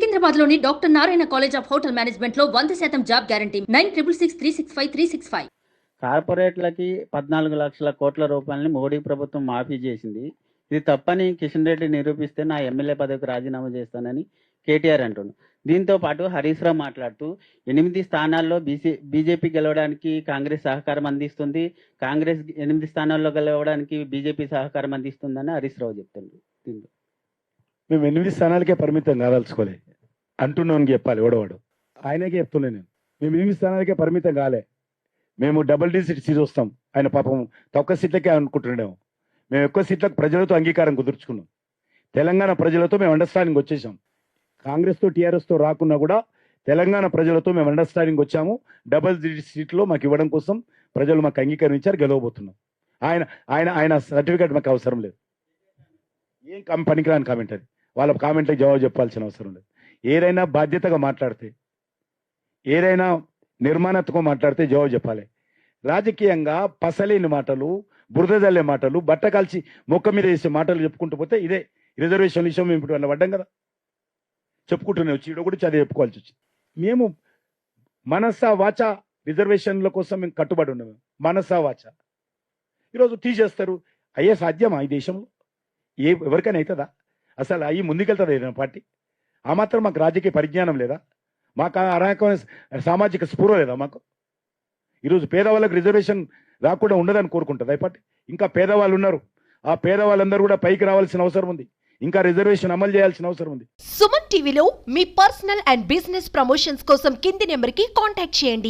సికింద్రాబాద్లోని doctor Narayana college of hotel మేనేజ్మెంట్లో వంద శాతం job guarantee. Nine triple six three six five three six five. కార్పొరేట్లకి పద్నాలుగు లక్షల కోట్ల రూపాయలని మోడీ ప్రభుత్వం మాఫీ చేసింది. ఇది తప్పని కిషన్ రెడ్డి నిరూపిస్తే నా ఎమ్మెల్యే పదవికి రాజీనామా చేస్తానని కేటీఆర్ అంటుండు. దీంతో పాటు హరీష్ రావు మాట్లాడుతూ ఎనిమిది స్థానాల్లో బీసీ బీజేపీ గెలవడానికి కాంగ్రెస్ సహకారం అందిస్తుంది. కాంగ్రెస్ ఎనిమిది స్థానాల్లో గెలవడానికి బీజేపీ సహకారం అందిస్తుందని హరీష్ రావు చెప్తుండ్రు దీంతో మేము ఎనిమిది స్థానాలకే పరిమితం కాదలుచుకోలే అంటున్నాను చెప్పాలి ఓడవాడు ఆయనకే చెప్తున్నాను నేను. మేము ఎనిమిది స్థానాలకే పరిమితం కాలే. మేము డబుల్ డిజిట్ సీట్ వస్తాం. ఆయన పాపం తక్కువ సీట్లకే అనుకుంటున్నాము మేము ఎక్కువ సీట్లకు ప్రజలతో అంగీకారం కుదుర్చుకున్నాం. తెలంగాణ ప్రజలతో మేము అండర్స్టాండింగ్ వచ్చేసాం. కాంగ్రెస్తో టీఆర్ఎస్తో రాకున్నా కూడా తెలంగాణ ప్రజలతో మేము అండర్స్టాండింగ్ వచ్చాము. డబల్ డిజిట్ సీట్లో మాకు ఇవ్వడం కోసం ప్రజలు మాకు అంగీకరించారు గెలవబోతున్నాం. ఆయన ఆయన ఆయన సర్టిఫికేట్ మాకు అవసరం లేదు. ఏం కం పనికిరాని కామెంట్ అది. వాళ్ళ కామెంట్లకు జవాబు చెప్పాల్సిన అవసరం లేదు. ఏదైనా బాధ్యతగా మాట్లాడితే ఏదైనా నిర్మాణాత్మకంగా మాట్లాడితే జవాబు చెప్పాలి. రాజకీయంగా పసలేని మాటలు బురద జల్లే మాటలు బట్ట కాల్చి మొక్క మీద వేసే మాటలు చెప్పుకుంటూ పోతే ఇదే. రిజర్వేషన్ విషయం మేము ఇప్పుడు పడ్డాం కదా. చెప్పుకుంటూనే వచ్చి ఈడ కూడా చదివి చెప్పుకోవాల్సి వచ్చింది. మేము మనస వాచ రిజర్వేషన్ల కోసం మేము కట్టుబడి ఉన్నాము మనస వాచ. ఈరోజు తీసేస్తారు. అయ్యే సాధ్యమా ఈ దేశంలో? ఏ ఎవరికైనా అవుతుందా? అసలు అయ్యి ముందుకెళ్తుందా ఏదైనా పార్టీ? ఆ మాత్రం మాకు రాజకీయ పరిజ్ఞానం లేదా? మాకు ఆ రకమైన సామాజిక స్పృహ లేదా మాకు? ఈరోజు పేదవాళ్ళకి రిజర్వేషన్ రాకుండా ఉండదని కోరుకుంటుంది ఈ ఇంకా పేదవాళ్ళు ఉన్నారు. ఆ పేదవాళ్ళందరూ కూడా పైకి రావాల్సిన అవసరం ఉంది. ఇంకా రిజర్వేషన్ అమలు చేయాల్సిన అవసరం ఉంది. సుమన్ టీవీలో మీ పర్సనల్ అండ్ బిజినెస్ ప్రమోషన్స్ కోసం కింది నెంబర్కి కాంటాక్ట్ చేయండి.